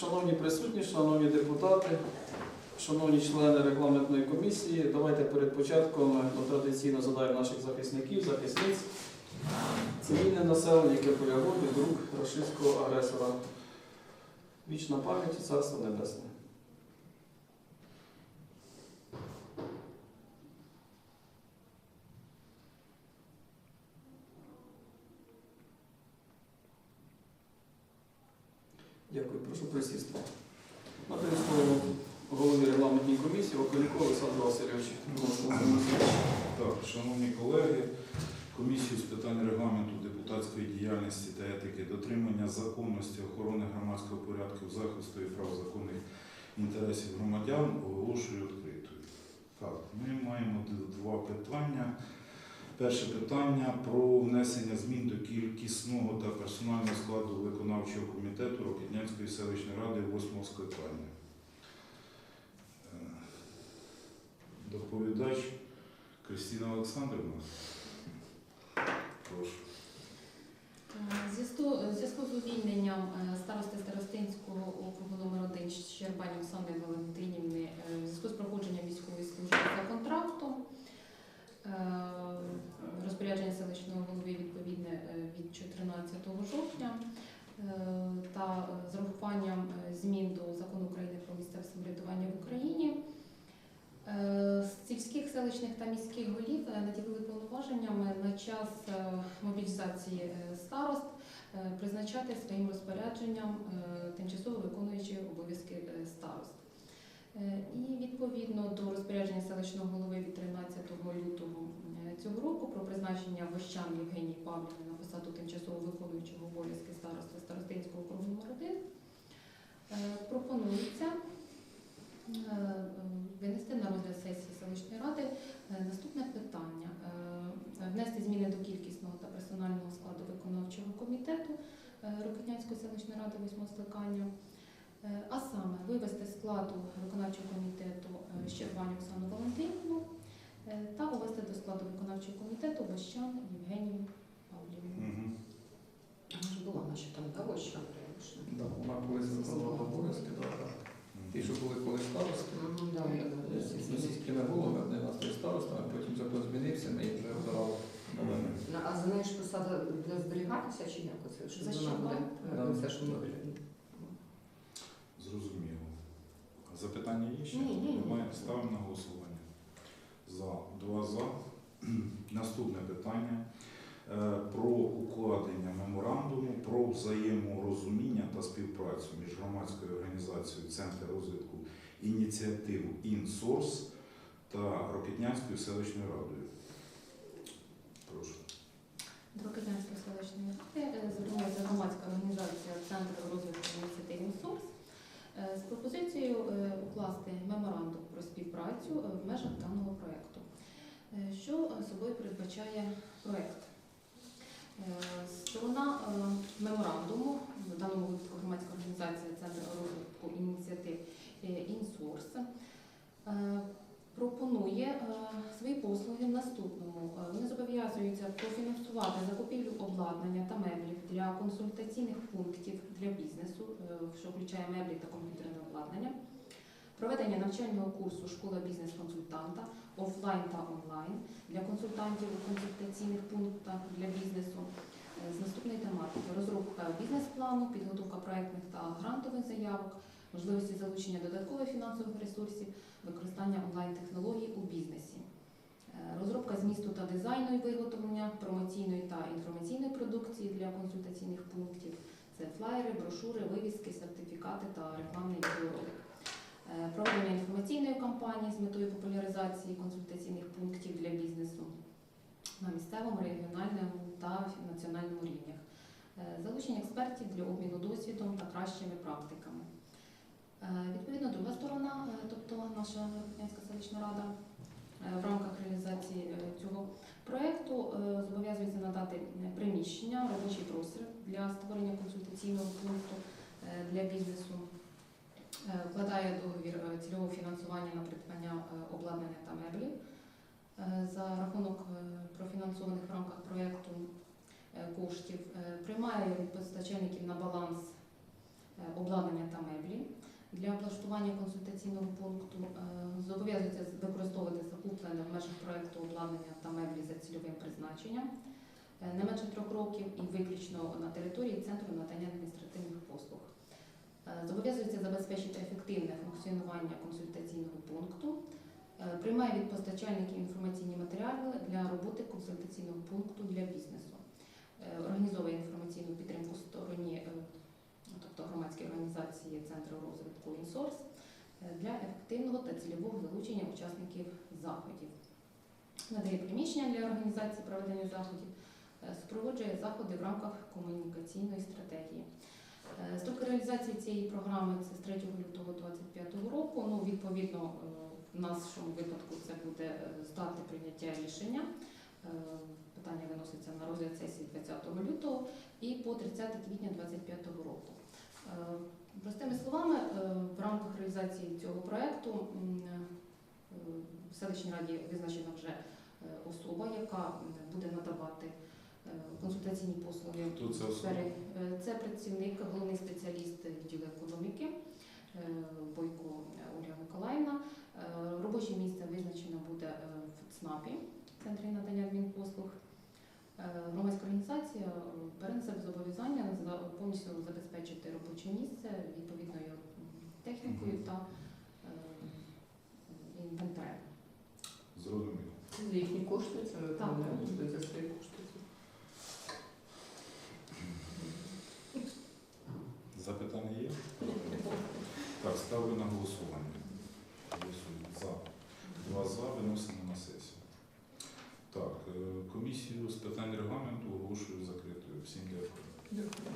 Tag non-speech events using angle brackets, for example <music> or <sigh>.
Шановні присутні, шановні депутати, шановні члени регламентної комісії, давайте перед початком ми традиційно задаємо наших захисників, захисниць, цивільне населення, яке полягlo друг рашистського агресора. Вічна пам'ять і царство небесне. Дякую, прошу присісти. Надаю слово голові регламентної комісії Околіку Олександру Васильовичу. Шановні колеги, комісію з питань регламенту депутатської діяльності та етики, дотримання законності, охорони громадського порядку, захисту і прав законних інтересів громадян оголошую відкритою. Так, ми маємо два питання. Перше питання про внесення змін до кількісного та персонального складу виконавчого комітету Рокетнянської селищної ради 8 скликання. Е, Доповідач Кристина Олександрівна. Прошу. Е, зв'язку- з увільненням е, старости Старостинського округу номер 1 Щербань Оксани Валентинівни е, в зв'язку з проходженням військової служби за контрактом е, розпорядження селищного голови відповідне е, від 14 жовтня е, та з урахуванням е, змін до закону України про місцеве самоврядування в Україні. Е, з Сільських селищних та міських голів е, наділили повноваженнями на час е, мобілізації е, старост призначати своїм розпорядженням тимчасово виконуючи обов'язки старост. І відповідно до розпорядження селищного голови від 13 лютого цього року про призначення Вощан Євгенії Павлівни на посаду тимчасово виконуючого обов'язки старости Старостинського округу номер 1 пропонується винести на розгляд сесії селищної ради е, наступне питання. Е, Внести зміни до кількісного та персонального складу виконавчого комітету е, Рокетнянської селищної ради восьмого скликання, а саме вивести складу виконавчого комітету Щербань Оксану Валентинівну та увести до складу виконавчого комітету Ващан посада буде зберігатися чи як оце? Що За вона що буде? Да. е, Це ж ми Зрозуміло. Запитання є ще? Ні, ні, ні. Немає. Ставимо на голосування. За. Два за. <clears throat> Наступне питання. Е, Про укладення меморандуму про взаєморозуміння та співпрацю між громадською організацією Центр розвитку ініціатив «Інсорс» та Рокетнянською селищною радою. Прошу. До Рокетнянської селищної ради е, звернулася громадська організація Центр розвитку ініціатив «Інсорс» е, з пропозицією е, укласти меморандум про співпрацю е, в межах даного проєкту. Е, Що е, собою передбачає проєкт? Е, Сторона е, меморандуму, в даному випадку громадська організація Центр розвитку ініціатив е, «Інсорс», е, пропонує е, свої послуги в наступному. Е, Вони зобов'язуються профінансувати закупівлю обладнання та меблів для консультаційних пунктів для бізнесу, е, що включає меблі та комп'ютерне обладнання, проведення навчального курсу школа бізнес-консультанта офлайн та онлайн для консультантів у консультаційних пунктах для бізнесу. З наступної тематики розробка бізнес-плану, підготовка проектних та грантових заявок, можливості залучення додаткових фінансових ресурсів, використання онлайн-технологій у бізнесі, Е, розробка змісту та дизайну і виготовлення промоційної та інформаційної продукції для консультаційних пунктів. Це флаєри, брошури, вивіски, сертифікати та рекламний відеоролик. Е, Проведення інформаційної кампанії з метою популяризації консультаційних пунктів для бізнесу на місцевому, регіональному та національному рівнях. Е, Залучення експертів для обміну досвідом та кращими практиками. Е, Відповідно, друга сторона, е, тобто наша Рокітнянська селищна рада, е, в рамках реалізації цього проєкту зобов'язується надати приміщення, робочий простір для створення консультаційного пункту для бізнесу. Вкладає договір цільового фінансування на придбання обладнання та меблів. За рахунок профінансованих в рамках проєкту коштів приймає від постачальників на баланс обладнання та Для облаштування консультаційного пункту е, зобов'язується використовувати закуплене в межах проекту обладнання та меблі за цільовим призначенням е, не менше трьох років і виключно на території центру надання адміністративних послуг. Е, Зобов'язується забезпечити ефективне функціонування консультаційного пункту. Приймає від постачальників інформаційні матеріали для роботи консультаційного пункту для бізнесу. Організовує організації Центру розвитку «Інсорс» е, для ефективного та цільового залучення учасників заходів. Надає приміщення для організації проведення заходів, е, супроводжує заходи в рамках комунікаційної стратегії. Е, Строки реалізації цієї програми це з 3 лютого 2025 року. Ну, відповідно, в нашому випадку це буде з дати прийняття рішення. Питання виноситься на розгляд сесії 20 лютого і по 30 квітня 2025 року. Е, Простими словами, е, в рамках реалізації цього проекту м, е, в селищній раді визначена вже особа, яка буде надавати консультаційні послуги Хто це Це працівник, головний спеціаліст відділу економіки Бойко Ольга Миколаївна. Робоче місце визначено буде в ЦНАПі, Центрі надання адмінпослуг. Е, Громадська організація е, бере на себе зобов'язання повністю забезпечити робоче місце відповідною технікою та е, інвентарем. Зрозуміло. За їхні кошти це Так. не за свої кошти. Запитання є? Так, ставлю на голосування. Голосуємо за. Два за виносимо на сесію. Так, е, комісію з питань регламенту оголошую закритою. Всім дякую.